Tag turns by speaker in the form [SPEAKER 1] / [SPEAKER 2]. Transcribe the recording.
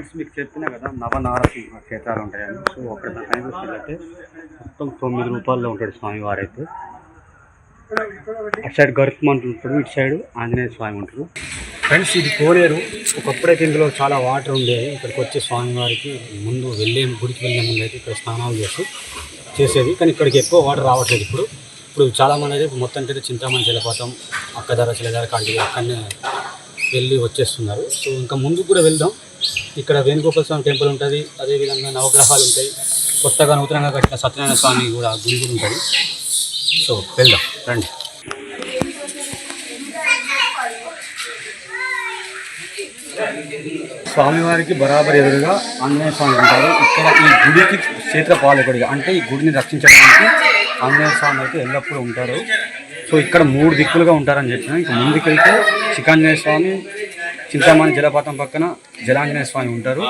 [SPEAKER 1] Friends మీకు చెప్పినా కదా నవనారసింహ క్షేత్రాలు ఉంటాయని. సో అక్కడ టైం మొత్తం తొమ్మిది రూపాయల్లో ఉంటాడు స్వామివారు అయితే అటు సైడ్ గరుత్మంతుడు ఉంటాడు ఇటు సైడ్ ఆంజనేయ స్వామి ఉంటారు ఫ్రెండ్స్ ఇది కోనేరు ఒకప్పుడైతే ఇందులో చాలా వాటర్ ఉండేది ఇక్కడికి వచ్చే స్వామివారికి ముందు వెళ్ళే గుడికి వెళ్ళే ముందు అయితే ఇక్కడ స్నానాలు చేసి చేసేది. కానీ ఇక్కడికి ఎక్కువ వాటర్ రావట్లేదు ఇప్పుడు. ఇప్పుడు చాలామంది అయితే మొత్తం అయితే చింతామణి జలపాతం అక్కదార చిలదార కాంటి అక్కడనే వెళ్ళి వచ్చేస్తున్నారు. సో ఇంకా ముందుకు కూడా వెళ్దాం. ఇక్కడ వేణుగోపాల స్వామి టెంపుల్ ఉంటుంది అదేవిధంగా నవగ్రహాలు ఉంటాయి. కొత్తగా నూతనంగా కట్టిన సత్యనారాయణ స్వామి కూడా గుడి కూడా ఉంటుంది. సో వెళ్దాం రండి. స్వామివారికి బరాబర్ ఎదురుగా ఆంజనేయ స్వామి ఉంటారు. ఇక్కడ ఈ గుడికి క్షేత్ర పాలకుడిగా అంటే ఈ గుడిని రక్షించడానికి ఆంజనేయ స్వామి అయితే ఎల్లప్పుడూ ఉంటారు. సో ఇక్కడ మూడు దిక్కులుగా ఉంటారని చెప్పిన ఇంకా ముందుకెళ్తే చికాంజనేయ స్వామి చింతామణి జలపాతం పక్కన జలాంజనేయ స్వామి ఉంటారు.